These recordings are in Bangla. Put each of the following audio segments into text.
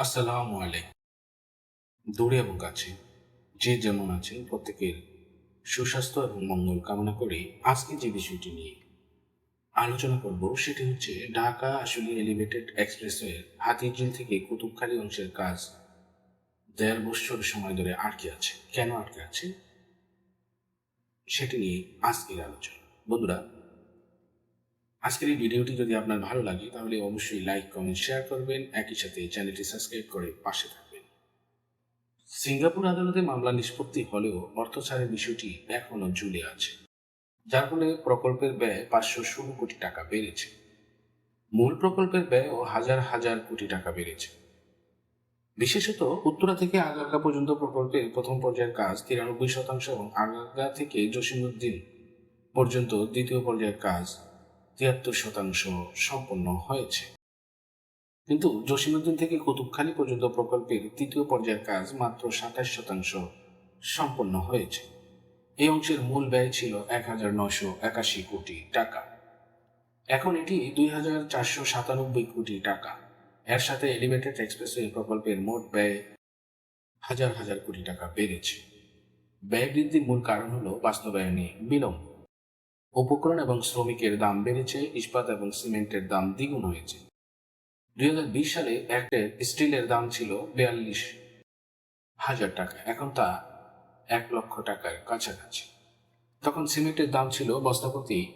আসসালামু আলাইকুম। দূরে এবং কাছে যে যেমন আছেন, প্রত্যেকের সুস্বাস্থ্য এবং মঙ্গল কামনা করে আজকে যে বিষয়টি নিয়ে আলোচনা করব, সেটি হচ্ছে ঢাকা আসলে এলিভেটেড এক্সপ্রেসওয়ে হাতিঝিল থেকে কুতুবখালী অংশের কাজ দেড় বছর সময় ধরে আটকে আছে। কেন আটকে আছে? সেটি নিয়ে আজকের আলোচনা। বন্ধুরা আজকের এই ভিডিওটি যদি আপনার ভালো লাগে, তাহলে অবশ্যই লাইক কমেন্ট শেয়ার করবেন। একই সাথে চ্যানেলটি সাবস্ক্রাইব করে পাশে থাকবেন। সিঙ্গাপুর আদালতে মামলা নিষ্পত্তি হলেও অর্থ ছাড়ের বিষয়টি এখনও ঝুলে আছে। যার ফলে প্রকল্পের ব্যয় পাঁচশো ষোলো কোটি টাকা বেড়েছে। মূল প্রকল্পের ব্যয়ও হাজার হাজার কোটি টাকা বেড়েছে। বিশেষত উত্তরা থেকে আগারগা পর্যন্ত প্রকল্পের প্রথম পর্যায়ের কাজ তিরানব্বই শতাংশ এবং আগারগা থেকে জসিমুদ্দিন পর্যন্ত দ্বিতীয় পর্যায়ের কাজ তিয়াত্তর শতাংশ সম্পন্ন হয়েছে। কিন্তু জসিমুদ্দিন থেকে কুতুবখালী পর্যন্ত প্রকল্পের তৃতীয় পর্যায়ের কাজ মাত্র সাতাশ শতাংশ সম্পন্ন হয়েছে। এই অংশের মূল ব্যয় ছিল এক হাজার নশো একাশি কোটি টাকা। এখন এটি দুই হাজার চারশো সাতানব্বই কোটি টাকা। এর সাথে এলিভেটেড এক্সপ্রেসওয়ে প্রকল্পের মোট ব্যয় হাজার হাজার কোটি টাকা বেড়েছে। ব্যয় বৃদ্ধির মূল কারণ হল বাস্তবায়নে বিলম্ব। উপকরণ এবং শ্রমিকের দাম বেড়েছে, ইস্পাত এবং সিমেন্টের দাম দ্বিগুণ হয়েছে। দু হাজার বিশ সালে একটা স্টিলের দাম ছিল বিয়াল্লিশ হাজার টাকা। এখন তা এক লক্ষ টাকার কাছাকাছি। তখন সিমেন্টের দাম ছিল বস্তাপতি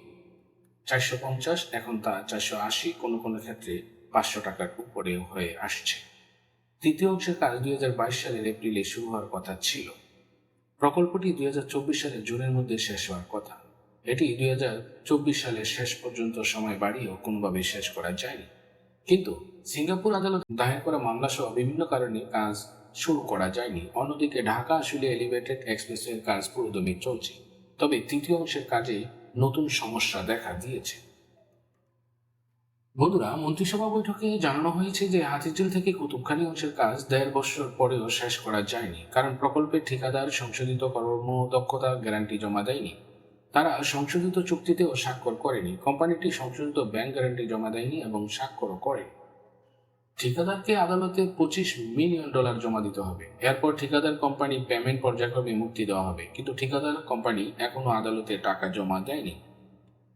চারশো পঞ্চাশ, এখন তা চারশো আশি, কোনো কোনো ক্ষেত্রে পাঁচশো টাকার উপরে হয়ে আসছে। তৃতীয় অংশের কাজ দুই হাজার বাইশ সালের এপ্রিলে শুরু হওয়ার কথা ছিল। প্রকল্পটি দুই সালের জুনের মধ্যে শেষ হওয়ার কথা। এটি দুই হাজার চব্বিশ সালের শেষ পর্যন্ত সময় বাড়িয়েও কোনোভাবে শেষ করা যায়নি। কিন্তু সিঙ্গাপুর আদালত দায়ের করা মামলা সহ বিভিন্ন কারণে কাজ শুরু করা যায়নি। অন্যদিকে ঢাকা আসলে এলিভেটেড এক্সপ্রেসওয়ের কাজ পুরোদমে চলছে। তবে তৃতীয় অংশের কাজে নতুন সমস্যা দেখা দিয়েছে। বন্ধুরা, মন্ত্রিসভা বৈঠকে জানানো হয়েছে যে হাতিঝিল থেকে কুতুবখালী অংশের কাজ দেড় বছর পরেও শেষ করা যায়নি। কারণ প্রকল্পের ঠিকাদার, সংশোধিত কর্মদক্ষতা গ্যারান্টি জমা দেয়নি। তারা সংশোধিত চুক্তিতেও স্বাক্ষর করেনি। কোম্পানিটি সংশোধিত ব্যাংক গ্যারান্টি জমা দেয়নি এবং স্বাক্ষরও করেনি। ঠিকাদারকে আদালতে পঁচিশ মিলিয়ন ডলার জমা দিতে হবে। এরপর ঠিকাদার কোম্পানি পেমেন্ট পর্যায়ক্রমে মুক্তি দেওয়া হবে। কিন্তু ঠিকাদার কোম্পানি এখনও আদালতে টাকা জমা দেয়নি।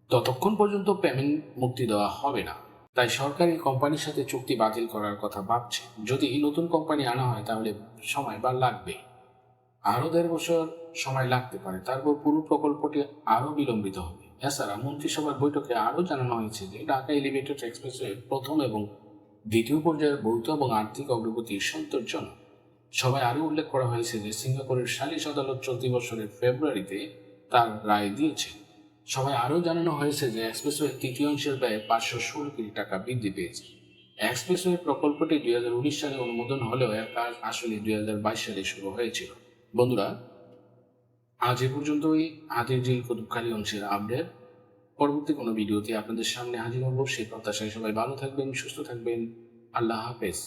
ততক্ষণ পর্যন্ত পেমেন্ট মুক্তি দেওয়া হবে না। তাই সরকারি কোম্পানির সাথে চুক্তি বাতিল করার কথা ভাবছে। যদি নতুন কোম্পানি আনা হয়, তাহলে সময় বা লাগবে আরও দেড় বছর সময় লাগতে পারে। তারপর পুরো প্রকল্পটি আরও বিলম্বিত হবে। এছাড়া মন্ত্রিসভার বৈঠকে আরও জানানো হয়েছে যে ঢাকা এলিভেটেড এক্সপ্রেসওয়ে প্রথম এবং দ্বিতীয় পর্যায়ের ভৌত এবং আর্থিক অগ্রগতি সন্তোষজনক। সবাই আরও উল্লেখ করা হয়েছে যে সিঙ্গাপুরের সালিশ আদালত চলতি বছরের ফেব্রুয়ারিতে তার রায় দিয়েছে। সবাই আরও জানানো হয়েছে যে এক্সপ্রেসওয়ে তৃতীয় অংশের ব্যয় পাঁচশো ষোলো কোটি টাকা বৃদ্ধি পেয়েছে। এক্সপ্রেসওয়ে প্রকল্পটি দুই হাজার উনিশ সালে অনুমোদন হলেও এর কাজ আসলে দুই হাজার বাইশ সালে শুরু হয়েছিল। বন্ধুরা, আজ এ পর্যন্ত ওই হাতের যে কুতুবখালী অংশের আপডেট পরবর্তী কোনো ভিডিওতে আপনাদের সামনে হাজির হব। সেই প্রত্যাশায় সবাই ভালো থাকবেন, সুস্থ থাকবেন। আল্লাহ হাফেজ।